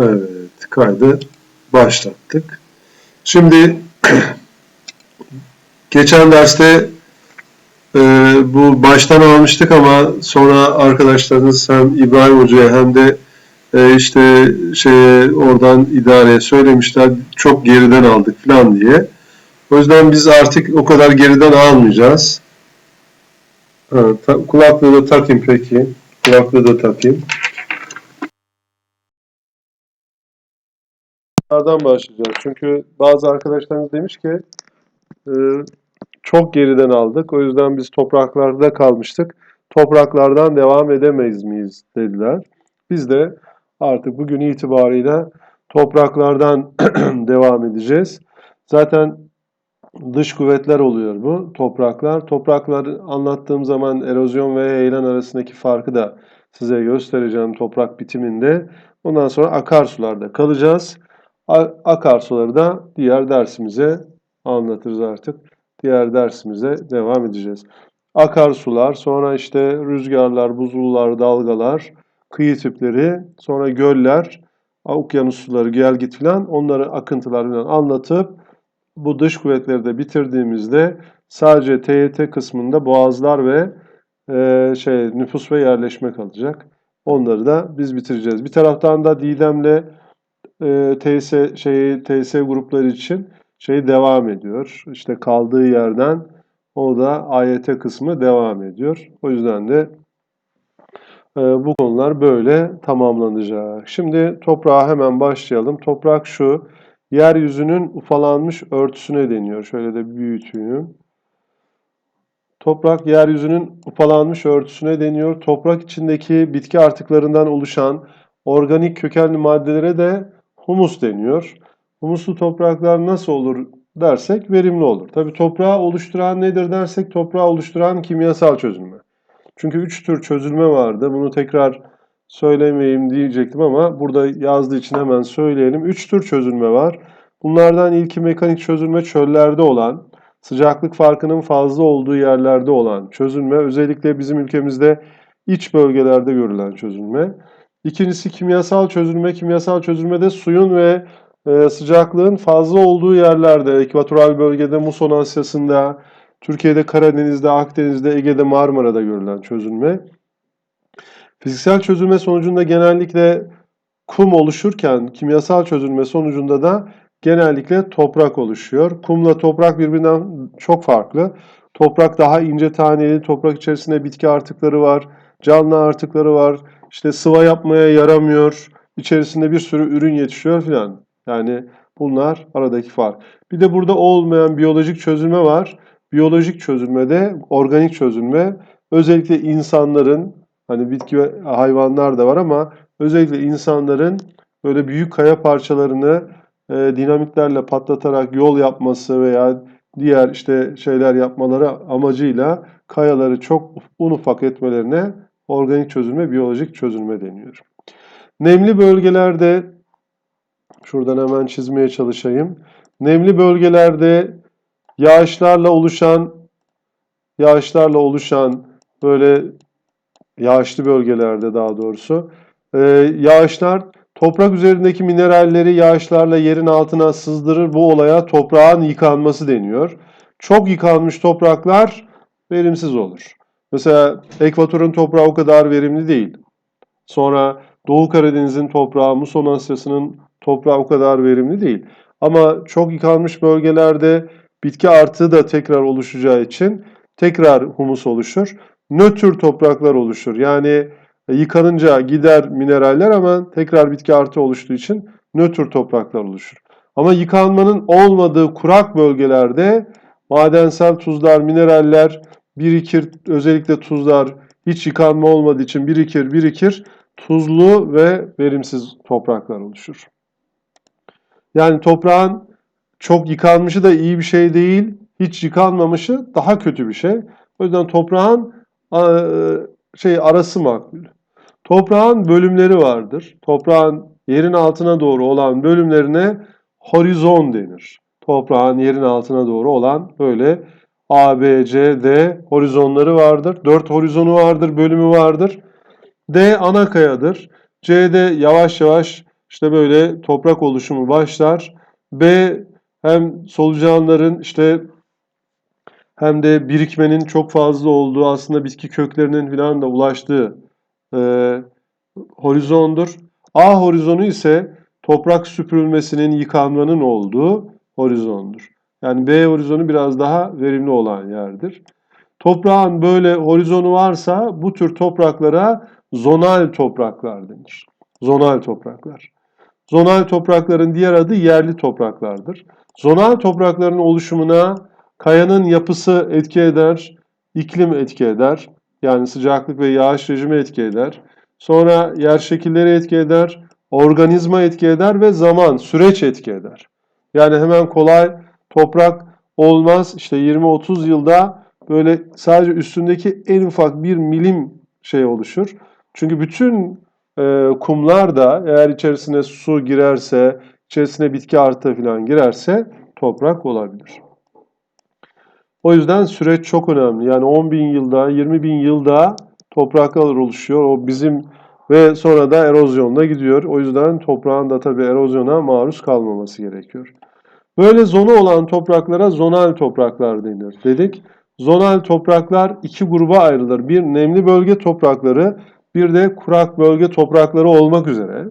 Evet, kaydı başlattık. Şimdi geçen derste e, bu baştan almıştık ama sonra arkadaşlarınız hem İbrahim Hoca'ya hem de e, işte şeye oradan idareye söylemişler çok geriden aldık falan diye. O yüzden biz artık o kadar geriden almayacağız. Ha, ta- kulaklığı da takayım peki. Kulaklığı da takayım. Bunlardan başlayacağız. Çünkü bazı arkadaşlarımız demiş ki e, çok geriden aldık. O yüzden biz topraklarda kalmıştık. Topraklardan devam edemeyiz miyiz dediler. Biz de artık bugün itibariyle topraklardan devam edeceğiz. Zaten dış kuvvetler oluyor bu topraklar. Toprakları anlattığım zaman erozyon ve heyelan arasındaki farkı da size göstereceğim toprak bitiminde. Ondan sonra akarsularda kalacağız. Akarsuları da diğer dersimize anlatırız artık. Diğer dersimize devam edeceğiz. Akarsular, sonra işte rüzgarlar, buzullar, dalgalar, kıyı tipleri, sonra göller, okyanus suları, gel git filan onları akıntılar filan anlatıp bu dış kuvvetleri de bitirdiğimizde sadece TYT kısmında boğazlar ve e, şey nüfus ve yerleşme kalacak. Onları da biz bitireceğiz. Bir taraftan da Didem'le e, TS şeyi TS grupları için şey devam ediyor. İşte kaldığı yerden o da AYT kısmı devam ediyor. O yüzden de e, bu konular böyle tamamlanacak. Şimdi toprağa hemen başlayalım. Toprak şu. Yeryüzünün ufalanmış örtüsüne deniyor. Şöyle de büyüteyim. Toprak yeryüzünün ufalanmış örtüsüne deniyor. Toprak içindeki bitki artıklarından oluşan organik kökenli maddelere de humus deniyor. Humuslu topraklar nasıl olur dersek verimli olur. Tabii toprağı oluşturan nedir dersek toprağı oluşturan kimyasal çözülme. Çünkü üç tür çözülme vardı. Bunu tekrar söylemeyeyim diyecektim ama burada yazdığı için hemen söyleyelim. Üç tür çözülme var. Bunlardan ilki mekanik çözülme çöllerde olan, sıcaklık farkının fazla olduğu yerlerde olan çözülme. Özellikle bizim ülkemizde iç bölgelerde görülen çözülme. İkincisi kimyasal çözülme. Kimyasal çözülmede suyun ve e, sıcaklığın fazla olduğu yerlerde, ekvatoral bölgede, Muson Asyası'nda, Türkiye'de Karadeniz'de, Akdeniz'de, Ege'de, Marmara'da görülen çözülme. Fiziksel çözülme sonucunda genellikle kum oluşurken kimyasal çözülme sonucunda da genellikle toprak oluşuyor. Kumla toprak birbirinden çok farklı. Toprak daha ince taneli, toprak içerisinde bitki artıkları var, canlı artıkları var. İşte sıva yapmaya yaramıyor, içerisinde bir sürü ürün yetişiyor filan. Yani bunlar aradaki fark. Bir de burada olmayan biyolojik çözülme var. Biyolojik çözülmede organik çözülme özellikle insanların hani bitki ve hayvanlar da var ama özellikle insanların böyle büyük kaya parçalarını e, dinamitlerle patlatarak yol yapması veya diğer işte şeyler yapmaları amacıyla kayaları çok un ufak etmelerine organik çözülme, biyolojik çözülme deniyor. Nemli bölgelerde şuradan hemen çizmeye çalışayım. Nemli bölgelerde yağışlarla oluşan yağışlarla oluşan böyle yağışlı bölgelerde daha doğrusu e, yağışlar toprak üzerindeki mineralleri yağışlarla yerin altına sızdırır. Bu olaya toprağın yıkanması deniyor. Çok yıkanmış topraklar verimsiz olur. Mesela ekvatorun toprağı o kadar verimli değil. Sonra Doğu Karadeniz'in toprağı, Muson Asyası'nın toprağı o kadar verimli değil. Ama çok yıkanmış bölgelerde bitki artığı da tekrar oluşacağı için tekrar humus oluşur. Nötr topraklar oluşur. Yani yıkanınca gider mineraller ama tekrar bitki artığı oluştuğu için nötr topraklar oluşur. Ama yıkanmanın olmadığı kurak bölgelerde madensel tuzlar, mineraller birikir. Özellikle tuzlar hiç yıkanma olmadığı için birikir, birikir. Tuzlu ve verimsiz topraklar oluşur. Yani toprağın çok yıkanmışı da iyi bir şey değil, hiç yıkanmamışı daha kötü bir şey. O yüzden toprağın şey arası makbul. Toprağın bölümleri vardır. Toprağın yerin altına doğru olan bölümlerine horizon denir. Toprağın yerin altına doğru olan böyle A, B, C, D horizonları vardır. Dört horizonu vardır, bölümü vardır. D ana kayadır. C'de yavaş yavaş işte böyle toprak oluşumu başlar. B hem solucanların işte hem de birikmenin çok fazla olduğu aslında bitki köklerinin falan da ulaştığı e, horizondur. A horizonu ise toprak süpürülmesinin, yıkanmanın olduğu horizondur. Yani B horizonu biraz daha verimli olan yerdir. Toprağın böyle horizonu varsa bu tür topraklara zonal topraklar denir. Zonal topraklar. Zonal toprakların diğer adı yerli topraklardır. Zonal toprakların oluşumuna kayanın yapısı etki eder, iklim etki eder. Yani sıcaklık ve yağış rejimi etki eder. Sonra yer şekilleri etki eder, organizma etki eder ve zaman, süreç etki eder. Yani hemen kolay toprak olmaz. İşte 20-30 yılda böyle sadece üstündeki en ufak bir milim şey oluşur. Çünkü bütün e, kumlar da eğer içerisine su girerse, içerisine bitki artı falan girerse toprak olabilir. O yüzden süreç çok önemli. Yani 10 bin yılda, 20 bin yılda topraklar oluşuyor. O bizim ve sonra da erozyonla gidiyor. O yüzden toprağın da tabii erozyona maruz kalmaması gerekiyor. Böyle zonu olan topraklara zonal topraklar denir dedik. Zonal topraklar iki gruba ayrılır. Bir nemli bölge toprakları, bir de kurak bölge toprakları olmak üzere.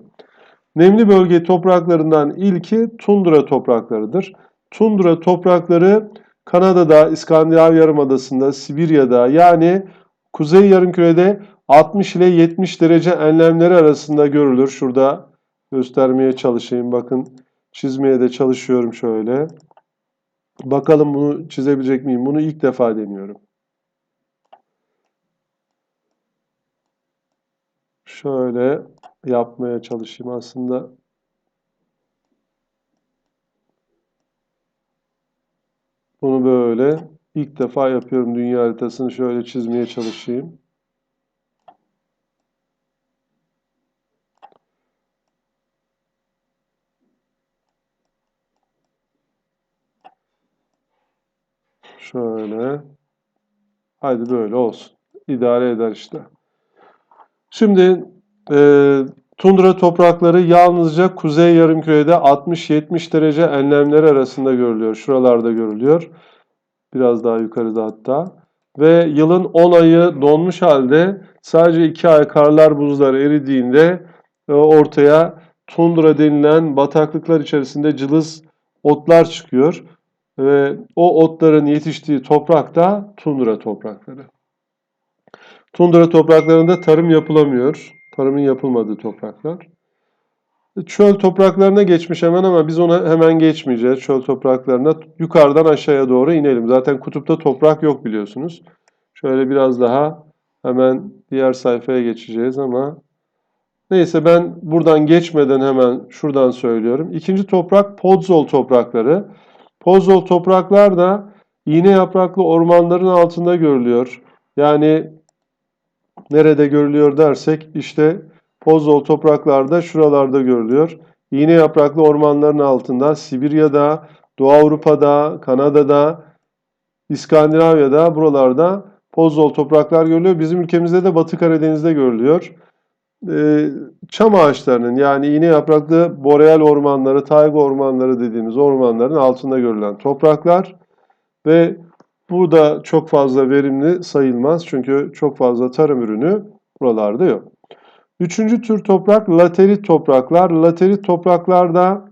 Nemli bölge topraklarından ilki tundra topraklarıdır. Tundra toprakları Kanada'da, İskandinav Yarımadası'nda, Sibirya'da yani Kuzey Yarımküre'de 60 ile 70 derece enlemleri arasında görülür. Şurada göstermeye çalışayım. Bakın çizmeye de çalışıyorum şöyle. Bakalım bunu çizebilecek miyim? Bunu ilk defa deniyorum. Şöyle yapmaya çalışayım aslında. Bunu böyle ilk defa yapıyorum. Dünya haritasını şöyle çizmeye çalışayım. Şöyle. Haydi böyle olsun. İdare eder işte. Şimdi e, tundra toprakları yalnızca kuzey yarımkürede 60-70 derece enlemleri arasında görülüyor. Şuralarda görülüyor. Biraz daha yukarıda hatta. Ve yılın 10 ayı donmuş halde sadece 2 ay karlar buzlar eridiğinde e, ortaya tundra denilen bataklıklar içerisinde cılız otlar çıkıyor. Ve o otların yetiştiği toprak da tundra toprakları. Tundra topraklarında tarım yapılamıyor. Tarımın yapılmadığı topraklar. Çöl topraklarına geçmiş hemen ama biz ona hemen geçmeyeceğiz. Çöl topraklarına yukarıdan aşağıya doğru inelim. Zaten kutupta toprak yok biliyorsunuz. Şöyle biraz daha hemen diğer sayfaya geçeceğiz ama neyse ben buradan geçmeden hemen şuradan söylüyorum. İkinci toprak podzol toprakları. Podzol topraklar da iğne yapraklı ormanların altında görülüyor. Yani nerede görülüyor dersek işte Pozzol topraklarda şuralarda görülüyor. İğne yapraklı ormanların altında Sibirya'da, Doğu Avrupa'da, Kanada'da, İskandinavya'da buralarda Pozzol topraklar görülüyor. Bizim ülkemizde de Batı Karadeniz'de görülüyor. Ee, çam ağaçlarının yani iğne yapraklı boreal ormanları, tayga ormanları dediğimiz ormanların altında görülen topraklar ve bu da çok fazla verimli sayılmaz çünkü çok fazla tarım ürünü buralarda yok. Üçüncü tür toprak laterit topraklar. Laterit topraklarda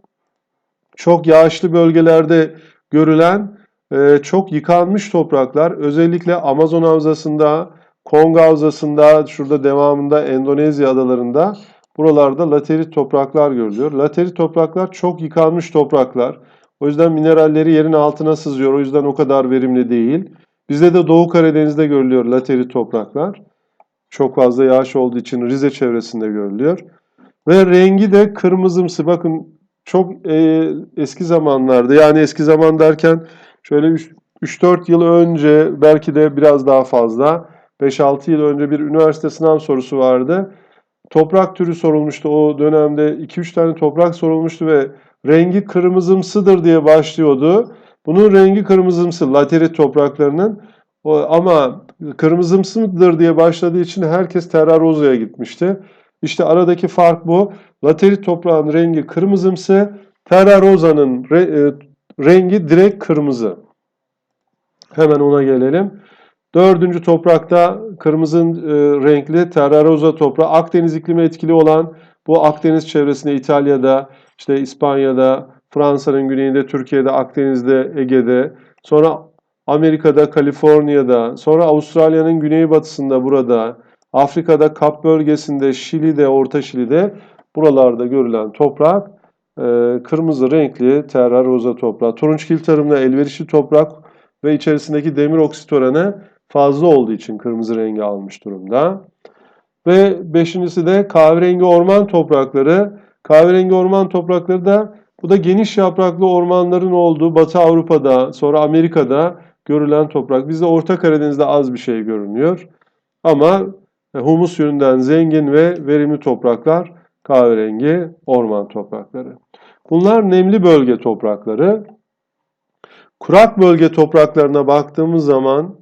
çok yağışlı bölgelerde görülen e, çok yıkanmış topraklar. Özellikle Amazon havzasında, Kong havzasında, şurada devamında Endonezya adalarında buralarda laterit topraklar görülüyor. Laterit topraklar çok yıkanmış topraklar. O yüzden mineralleri yerin altına sızıyor. O yüzden o kadar verimli değil. Bizde de Doğu Karadeniz'de görülüyor laterit topraklar. Çok fazla yağış olduğu için Rize çevresinde görülüyor. Ve rengi de kırmızımsı. Bakın çok e, eski zamanlarda yani eski zaman derken şöyle 3-4 yıl önce belki de biraz daha fazla 5-6 yıl önce bir üniversite sınav sorusu vardı. Toprak türü sorulmuştu. O dönemde 2-3 tane toprak sorulmuştu ve rengi kırmızımsıdır diye başlıyordu. Bunun rengi kırmızımsı laterit topraklarının. Ama kırmızımsıdır diye başladığı için herkes Terra Rosa'ya gitmişti. İşte aradaki fark bu. Laterit toprağın rengi kırmızımsı, terra rosa'nın re- e, rengi direkt kırmızı. Hemen ona gelelim. Dördüncü toprakta kırmızı e, renkli terra rosa toprağı Akdeniz iklimi etkili olan bu Akdeniz çevresinde İtalya'da, işte İspanya'da, Fransa'nın güneyinde, Türkiye'de, Akdeniz'de, Ege'de, sonra Amerika'da, Kaliforniya'da, sonra Avustralya'nın güneybatısında burada, Afrika'da Kap bölgesinde, Şili'de, Orta Şili'de buralarda görülen toprak e, kırmızı renkli terra rosa toprağı. Turunçgil tarımına elverişli toprak ve içerisindeki demir oksit oranı fazla olduğu için kırmızı rengi almış durumda. Ve beşincisi de kahverengi orman toprakları. Kahverengi orman toprakları da bu da geniş yapraklı ormanların olduğu Batı Avrupa'da, sonra Amerika'da görülen toprak. Bizde Orta Karadeniz'de az bir şey görünüyor. Ama humus yönünden zengin ve verimli topraklar kahverengi orman toprakları. Bunlar nemli bölge toprakları. Kurak bölge topraklarına baktığımız zaman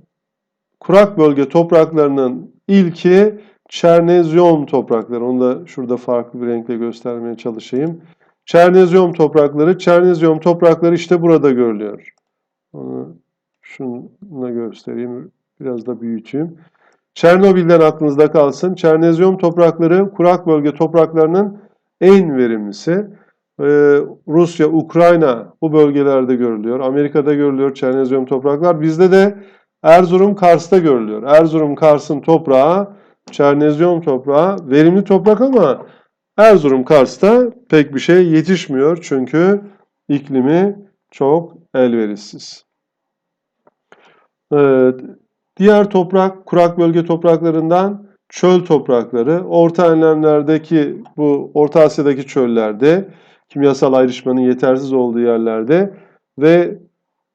kurak bölge topraklarının ilki Çernezyum toprakları. Onu da şurada farklı bir renkle göstermeye çalışayım. Çernezyum toprakları. Çernezyum toprakları işte burada görülüyor. Onu şununla göstereyim. Biraz da büyüteyim. Çernobil'den aklınızda kalsın. Çernezyum toprakları kurak bölge topraklarının en verimlisi. Ee, Rusya, Ukrayna bu bölgelerde görülüyor. Amerika'da görülüyor Çernezyum topraklar. Bizde de Erzurum, Kars'ta görülüyor. Erzurum, Kars'ın toprağı, Çernezyum toprağı verimli toprak ama Erzurum, Kars'ta pek bir şey yetişmiyor. Çünkü iklimi çok elverişsiz. Evet. Diğer toprak, kurak bölge topraklarından çöl toprakları. Orta enlemlerdeki, bu Orta Asya'daki çöllerde, kimyasal ayrışmanın yetersiz olduğu yerlerde ve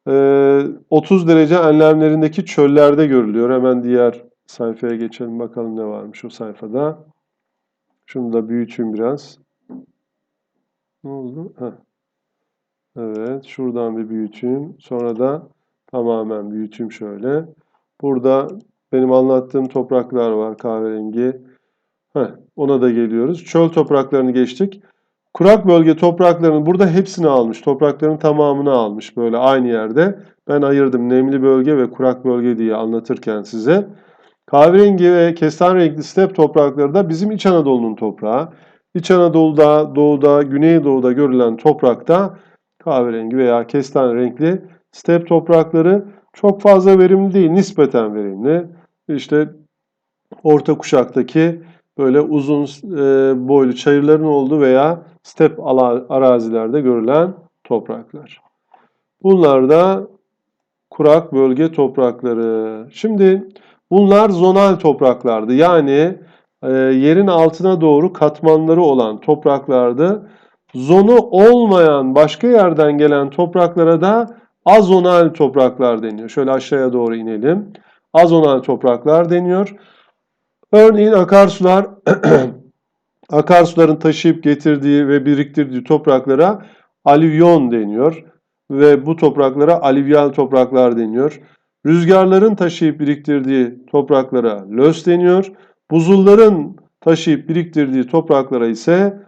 30 derece enlemlerindeki çöllerde görülüyor. Hemen diğer sayfaya geçelim bakalım ne varmış o sayfada. Şunu da büyüteyim biraz. Ne oldu? Heh. Evet, şuradan bir büyüteyim. Sonra da tamamen büyüteyim şöyle. Burada benim anlattığım topraklar var kahverengi. Heh, ona da geliyoruz. Çöl topraklarını geçtik. Kurak bölge topraklarının burada hepsini almış. Toprakların tamamını almış böyle aynı yerde. Ben ayırdım nemli bölge ve kurak bölge diye anlatırken size. Kahverengi ve kestane renkli step toprakları da bizim İç Anadolu'nun toprağı. İç Anadolu'da, doğuda, güneydoğuda görülen toprakta kahverengi veya kestane renkli step toprakları çok fazla verimli değil, nispeten verimli. İşte orta kuşaktaki böyle uzun e, boylu çayırların olduğu veya step arazilerde görülen topraklar. Bunlar da kurak bölge toprakları. Şimdi bunlar zonal topraklardı. Yani e, yerin altına doğru katmanları olan topraklardı. Zonu olmayan başka yerden gelen topraklara da azonal topraklar deniyor. Şöyle aşağıya doğru inelim. Azonal topraklar deniyor. Örneğin akarsular akarsuların taşıyıp getirdiği ve biriktirdiği topraklara alüvyon deniyor ve bu topraklara alüvyal topraklar deniyor. Rüzgarların taşıyıp biriktirdiği topraklara lös deniyor. Buzulların taşıyıp biriktirdiği topraklara ise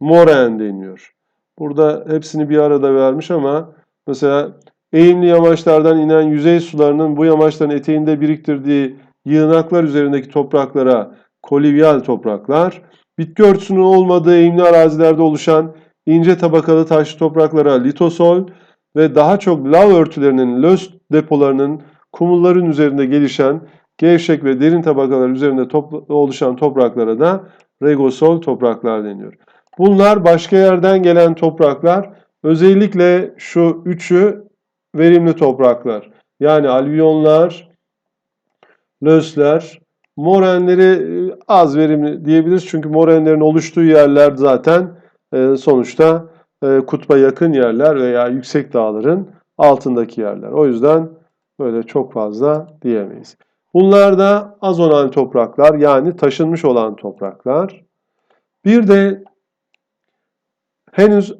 moren deniyor. Burada hepsini bir arada vermiş ama mesela eğimli yamaçlardan inen yüzey sularının bu yamaçların eteğinde biriktirdiği yığınaklar üzerindeki topraklara kolivyal topraklar, bitki örtüsünün olmadığı eğimli arazilerde oluşan ince tabakalı taşlı topraklara litosol ve daha çok lav örtülerinin lös depolarının kumulların üzerinde gelişen gevşek ve derin tabakalar üzerinde topla oluşan topraklara da regosol topraklar deniyor. Bunlar başka yerden gelen topraklar. Özellikle şu üçü verimli topraklar. Yani alüvyonlar, lösler, morenleri e, az verimli diyebiliriz. Çünkü morenlerin oluştuğu yerler zaten e, sonuçta e, kutba yakın yerler veya yüksek dağların altındaki yerler. O yüzden böyle çok fazla diyemeyiz. Bunlar da azonal topraklar yani taşınmış olan topraklar. Bir de henüz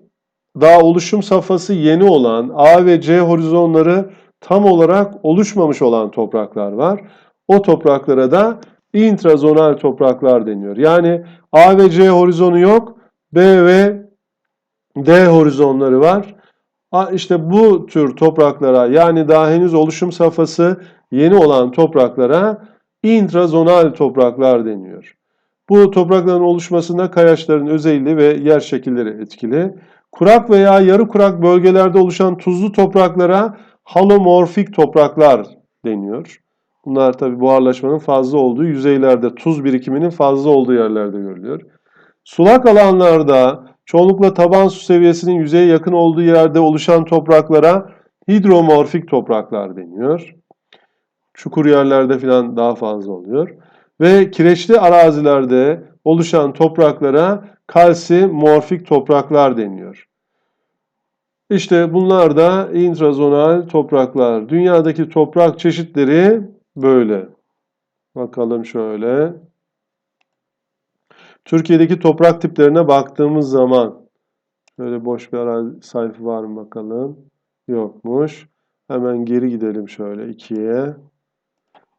daha oluşum safhası yeni olan A ve C horizonları tam olarak oluşmamış olan topraklar var. O topraklara da intrazonal topraklar deniyor. Yani A ve C horizonu yok. B ve D horizonları var. İşte bu tür topraklara yani daha henüz oluşum safhası yeni olan topraklara intrazonal topraklar deniyor. Bu toprakların oluşmasında kayaçların özelliği ve yer şekilleri etkili. Kurak veya yarı kurak bölgelerde oluşan tuzlu topraklara halomorfik topraklar deniyor. Bunlar tabi buharlaşmanın fazla olduğu yüzeylerde, tuz birikiminin fazla olduğu yerlerde görülüyor. Sulak alanlarda çoğunlukla taban su seviyesinin yüzeye yakın olduğu yerde oluşan topraklara hidromorfik topraklar deniyor. Çukur yerlerde falan daha fazla oluyor. Ve kireçli arazilerde oluşan topraklara kalsimorfik topraklar deniyor. İşte bunlar da intrazonal topraklar. Dünyadaki toprak çeşitleri böyle. Bakalım şöyle. Türkiye'deki toprak tiplerine baktığımız zaman şöyle boş bir arazi sayfa var mı bakalım. Yokmuş. Hemen geri gidelim şöyle ikiye.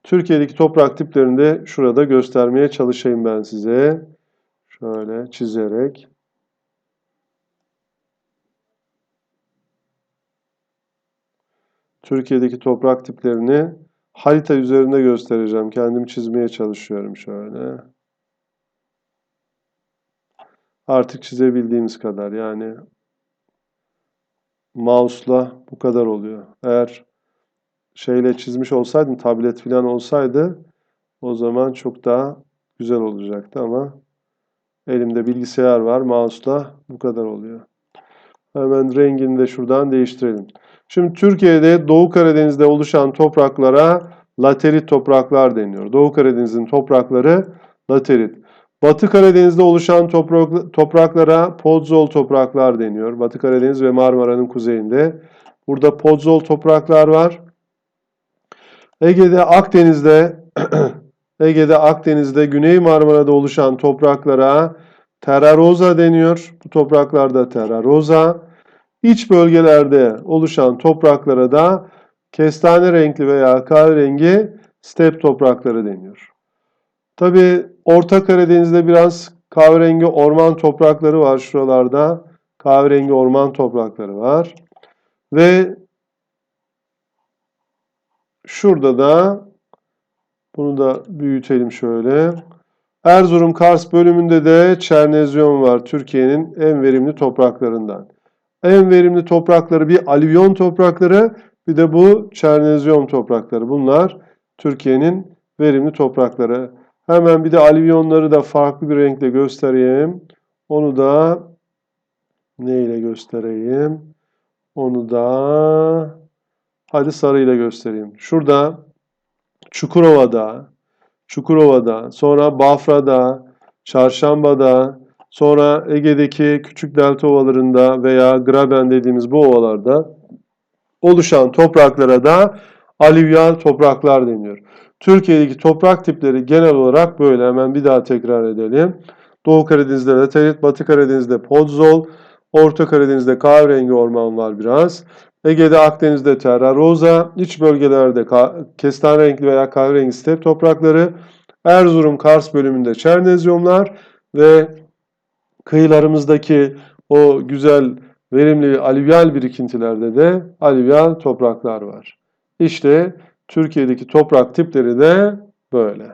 Türkiye'deki toprak tiplerini de şurada göstermeye çalışayım ben size. Şöyle çizerek. Türkiye'deki toprak tiplerini harita üzerinde göstereceğim. Kendim çizmeye çalışıyorum şöyle. Artık çizebildiğimiz kadar yani mouse'la bu kadar oluyor. Eğer şeyle çizmiş olsaydım, tablet falan olsaydı o zaman çok daha güzel olacaktı ama elimde bilgisayar var, mouse'la bu kadar oluyor. Hemen rengini de şuradan değiştirelim. Şimdi Türkiye'de Doğu Karadeniz'de oluşan topraklara laterit topraklar deniyor. Doğu Karadeniz'in toprakları laterit. Batı Karadeniz'de oluşan toprak, topraklara podzol topraklar deniyor. Batı Karadeniz ve Marmara'nın kuzeyinde. Burada podzol topraklar var. Ege'de, Akdeniz'de, Ege'de, Akdeniz'de, Güney Marmara'da oluşan topraklara terraroza deniyor. Bu topraklarda terraroza. İç bölgelerde oluşan topraklara da kestane renkli veya kahverengi step toprakları deniyor. Tabi Orta Karadeniz'de biraz kahverengi orman toprakları var şuralarda. Kahverengi orman toprakları var. Ve şurada da bunu da büyütelim şöyle. Erzurum Kars bölümünde de Çernezyon var. Türkiye'nin en verimli topraklarından. En verimli toprakları bir alüvyon toprakları bir de bu Çernezyon toprakları. Bunlar Türkiye'nin verimli toprakları. Hemen bir de alüvyonları da farklı bir renkle göstereyim. Onu da neyle göstereyim? Onu da hadi sarıyla göstereyim. Şurada Çukurova'da, Çukurova'da, sonra Bafra'da, Çarşamba'da, sonra Ege'deki küçük delta ovalarında veya Graben dediğimiz bu ovalarda oluşan topraklara da alüvyal topraklar deniyor. Türkiye'deki toprak tipleri genel olarak böyle. Hemen bir daha tekrar edelim. Doğu Karadeniz'de laterit, Batı Karadeniz'de podzol, Orta Karadeniz'de kahverengi orman var biraz. Ege'de, Akdeniz'de terra rosa, iç bölgelerde kestane renkli veya kahverengi step toprakları, Erzurum, Kars bölümünde çernezyumlar ve kıyılarımızdaki o güzel, verimli alüvyal birikintilerde de alüvyal topraklar var. İşte Türkiye'deki toprak tipleri de böyle.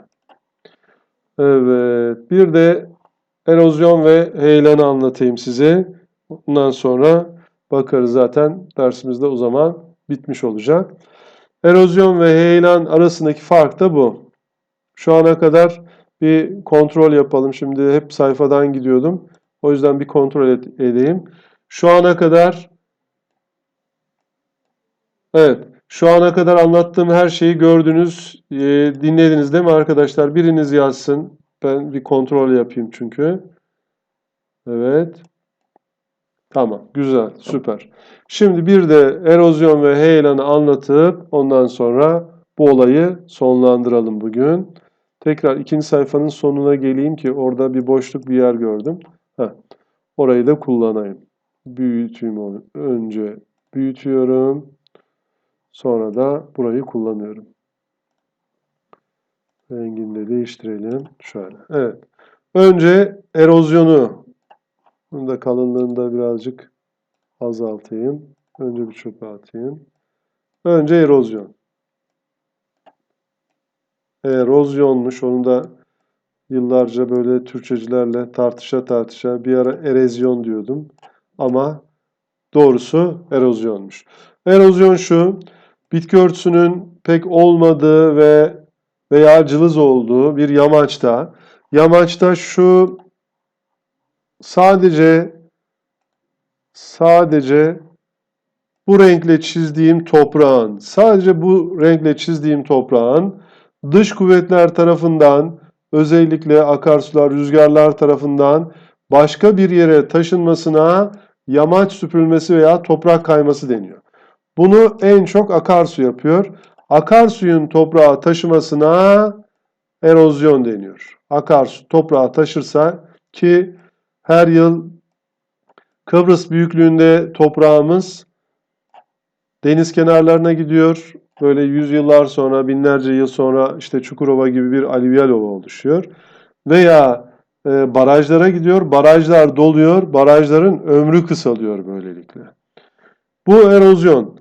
Evet, bir de erozyon ve heyelanı anlatayım size. Bundan sonra bakarız zaten dersimizde o zaman bitmiş olacak. Erozyon ve heyelan arasındaki fark da bu. Şu ana kadar bir kontrol yapalım. Şimdi hep sayfadan gidiyordum. O yüzden bir kontrol edeyim. Şu ana kadar evet şu ana kadar anlattığım her şeyi gördünüz, e, dinlediniz değil mi arkadaşlar? Biriniz yazsın. Ben bir kontrol yapayım çünkü. Evet. Tamam, güzel, süper. Şimdi bir de erozyon ve heyelanı anlatıp ondan sonra bu olayı sonlandıralım bugün. Tekrar ikinci sayfanın sonuna geleyim ki orada bir boşluk bir yer gördüm. Orayı da kullanayım. Büyüteyim onu. Önce büyütüyorum. Sonra da burayı kullanıyorum. Rengini de değiştirelim. Şöyle. Evet. Önce erozyonu. Bunu da kalınlığını da birazcık azaltayım. Önce bir çöpe atayım. Önce erozyon. Erozyonmuş. Onu da yıllarca böyle Türkçecilerle tartışa tartışa bir ara erozyon diyordum. Ama doğrusu erozyonmuş. Erozyon şu. Bitki örtüsünün pek olmadığı ve veya cılız olduğu bir yamaçta yamaçta şu sadece sadece bu renkle çizdiğim toprağın sadece bu renkle çizdiğim toprağın dış kuvvetler tarafından özellikle akarsular, rüzgarlar tarafından başka bir yere taşınmasına yamaç süpürülmesi veya toprak kayması deniyor. Bunu en çok akarsu yapıyor. Akarsuyun toprağa taşımasına erozyon deniyor. Akarsu toprağa taşırsa ki her yıl Kıbrıs büyüklüğünde toprağımız deniz kenarlarına gidiyor. Böyle yüzyıllar sonra, binlerce yıl sonra işte Çukurova gibi bir alüvyal ova oluşuyor. Veya e, barajlara gidiyor. Barajlar doluyor. Barajların ömrü kısalıyor böylelikle. Bu erozyon.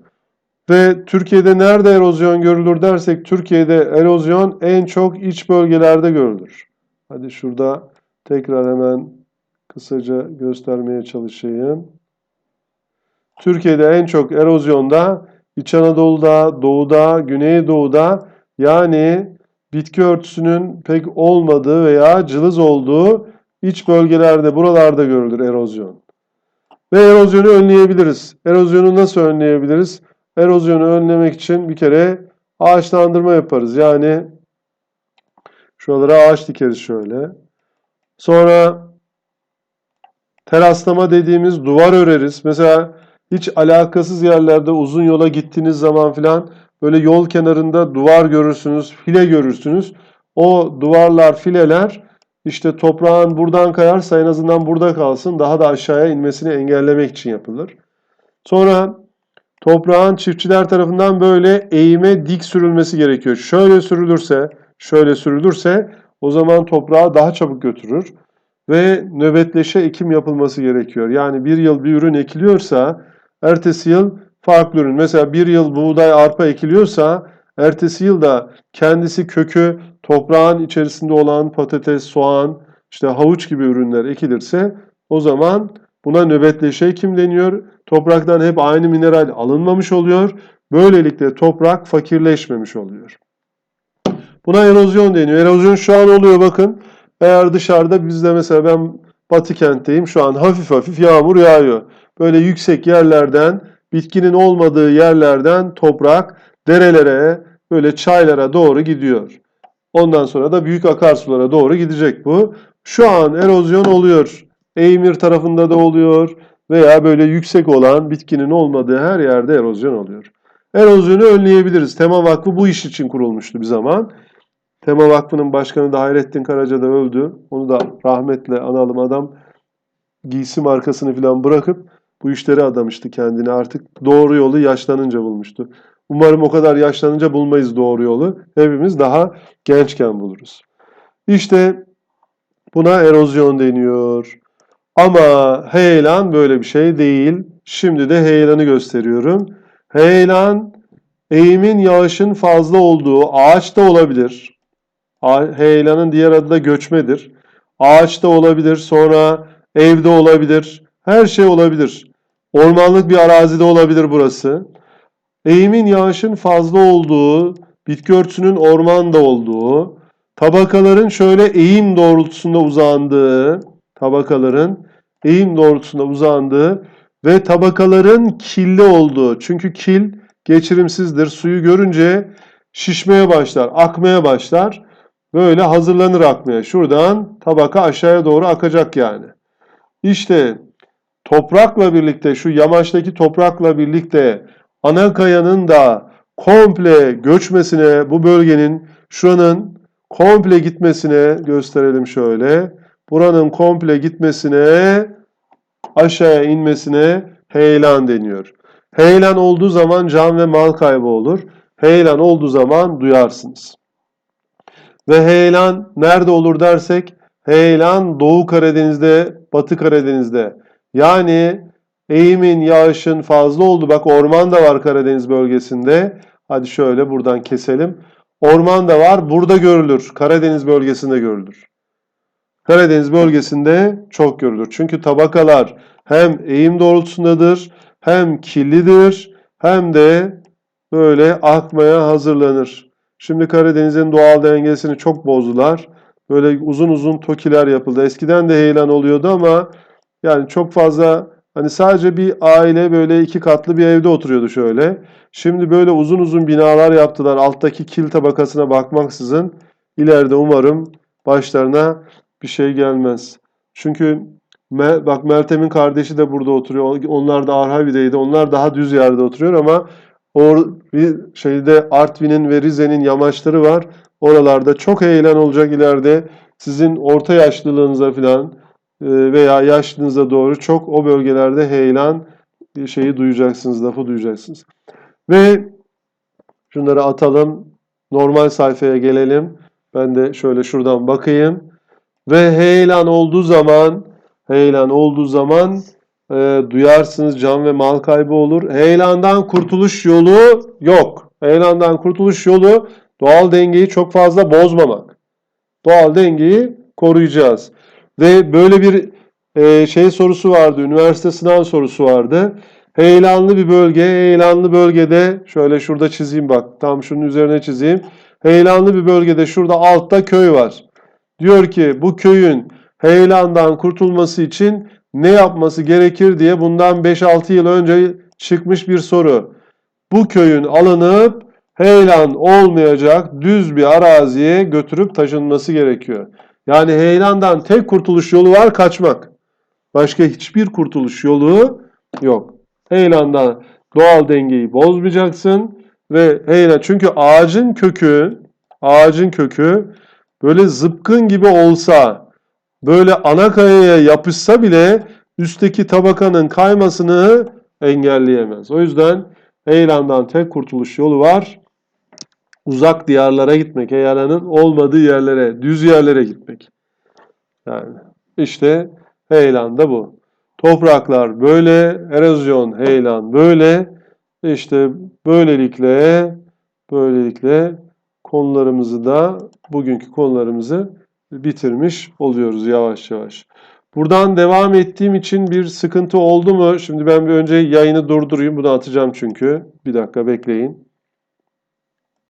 Ve Türkiye'de nerede erozyon görülür dersek Türkiye'de erozyon en çok iç bölgelerde görülür. Hadi şurada tekrar hemen kısaca göstermeye çalışayım. Türkiye'de en çok erozyonda İç Anadolu'da, Doğu'da, Güneydoğu'da yani bitki örtüsünün pek olmadığı veya cılız olduğu iç bölgelerde, buralarda görülür erozyon. Ve erozyonu önleyebiliriz. Erozyonu nasıl önleyebiliriz? Erozyonu önlemek için bir kere ağaçlandırma yaparız. Yani şuralara ağaç dikeriz şöyle. Sonra teraslama dediğimiz duvar öreriz. Mesela hiç alakasız yerlerde uzun yola gittiğiniz zaman filan böyle yol kenarında duvar görürsünüz, file görürsünüz. O duvarlar, fileler işte toprağın buradan kayarsa en azından burada kalsın. Daha da aşağıya inmesini engellemek için yapılır. Sonra toprağın çiftçiler tarafından böyle eğime dik sürülmesi gerekiyor. Şöyle sürülürse, şöyle sürülürse o zaman toprağı daha çabuk götürür ve nöbetleşe ekim yapılması gerekiyor. Yani bir yıl bir ürün ekiliyorsa ertesi yıl farklı ürün. Mesela bir yıl buğday, arpa ekiliyorsa ertesi yıl da kendisi kökü toprağın içerisinde olan patates, soğan, işte havuç gibi ürünler ekilirse o zaman buna nöbetleşe ekim deniyor. Topraktan hep aynı mineral alınmamış oluyor. Böylelikle toprak fakirleşmemiş oluyor. Buna erozyon deniyor. Erozyon şu an oluyor bakın. Eğer dışarıda bizde mesela ben Batı kentteyim. Şu an hafif hafif yağmur yağıyor. Böyle yüksek yerlerden, bitkinin olmadığı yerlerden toprak derelere, böyle çaylara doğru gidiyor. Ondan sonra da büyük akarsulara doğru gidecek bu. Şu an erozyon oluyor. Eymir tarafında da oluyor veya böyle yüksek olan bitkinin olmadığı her yerde erozyon oluyor. Erozyonu önleyebiliriz. Tema Vakfı bu iş için kurulmuştu bir zaman. Tema Vakfı'nın başkanı da Hayrettin Karaca da öldü. Onu da rahmetle analım. Adam giysi markasını falan bırakıp bu işleri adamıştı kendine. Artık doğru yolu yaşlanınca bulmuştu. Umarım o kadar yaşlanınca bulmayız doğru yolu. Hepimiz daha gençken buluruz. İşte buna erozyon deniyor. Ama heyelan böyle bir şey değil. Şimdi de heyelanı gösteriyorum. Heyelan eğimin yağışın fazla olduğu ağaç da olabilir. Heyelanın diğer adı da göçmedir. Ağaç da olabilir, sonra evde olabilir. Her şey olabilir. Ormanlık bir arazide olabilir burası. Eğimin yağışın fazla olduğu, bitki örtüsünün ormanda olduğu, tabakaların şöyle eğim doğrultusunda uzandığı, tabakaların eğim doğrultusunda uzandığı ve tabakaların killi olduğu. Çünkü kil geçirimsizdir. Suyu görünce şişmeye başlar, akmaya başlar. Böyle hazırlanır akmaya. Şuradan tabaka aşağıya doğru akacak yani. İşte toprakla birlikte şu yamaçtaki toprakla birlikte ana kayanın da komple göçmesine bu bölgenin şuranın komple gitmesine gösterelim şöyle. Buranın komple gitmesine aşağıya inmesine heyelan deniyor. Heyelan olduğu zaman can ve mal kaybı olur. Heyelan olduğu zaman duyarsınız. Ve heyelan nerede olur dersek heyelan Doğu Karadeniz'de, Batı Karadeniz'de. Yani eğimin, yağışın fazla oldu. Bak orman da var Karadeniz bölgesinde. Hadi şöyle buradan keselim. Orman da var. Burada görülür. Karadeniz bölgesinde görülür. Karadeniz bölgesinde çok görülür. Çünkü tabakalar hem eğim doğrultusundadır, hem kirlidir, hem de böyle akmaya hazırlanır. Şimdi Karadeniz'in doğal dengesini çok bozdular. Böyle uzun uzun tokiler yapıldı. Eskiden de heyelan oluyordu ama yani çok fazla hani sadece bir aile böyle iki katlı bir evde oturuyordu şöyle. Şimdi böyle uzun uzun binalar yaptılar. Alttaki kil tabakasına bakmaksızın ileride umarım başlarına bir şey gelmez. Çünkü bak Meltem'in kardeşi de burada oturuyor. Onlar da Arhavi'deydi. Onlar daha düz yerde oturuyor ama or şeyde Artvin'in ve Rize'nin yamaçları var. Oralarda çok eğlen olacak ileride. Sizin orta yaşlılığınıza falan e, veya yaşlılığınıza doğru çok o bölgelerde heyelan şeyi duyacaksınız, lafı duyacaksınız. Ve şunları atalım. Normal sayfaya gelelim. Ben de şöyle şuradan bakayım. Ve heyelan olduğu zaman heyelan olduğu zaman e, duyarsınız can ve mal kaybı olur. Heyelandan kurtuluş yolu yok. Heyelandan kurtuluş yolu doğal dengeyi çok fazla bozmamak. Doğal dengeyi koruyacağız. Ve böyle bir e, şey sorusu vardı. Üniversite sınav sorusu vardı. Heyelanlı bir bölge. Heyelanlı bölgede şöyle şurada çizeyim bak. Tam şunun üzerine çizeyim. Heyelanlı bir bölgede şurada altta köy var. Diyor ki bu köyün heyelandan kurtulması için ne yapması gerekir diye bundan 5-6 yıl önce çıkmış bir soru. Bu köyün alınıp heyelan olmayacak düz bir araziye götürüp taşınması gerekiyor. Yani heyelandan tek kurtuluş yolu var kaçmak. Başka hiçbir kurtuluş yolu yok. Heyelandan doğal dengeyi bozmayacaksın ve heyelan çünkü ağacın kökü ağacın kökü böyle zıpkın gibi olsa böyle ana kayaya yapışsa bile üstteki tabakanın kaymasını engelleyemez. O yüzden heyelandan tek kurtuluş yolu var. Uzak diyarlara gitmek, heyelanın olmadığı yerlere, düz yerlere gitmek. Yani işte heyelan da bu. Topraklar böyle, erozyon, heyelan böyle. İşte böylelikle böylelikle konularımızı da bugünkü konularımızı bitirmiş oluyoruz yavaş yavaş. Buradan devam ettiğim için bir sıkıntı oldu mu? Şimdi ben bir önce yayını durdurayım. Bunu atacağım çünkü. Bir dakika bekleyin.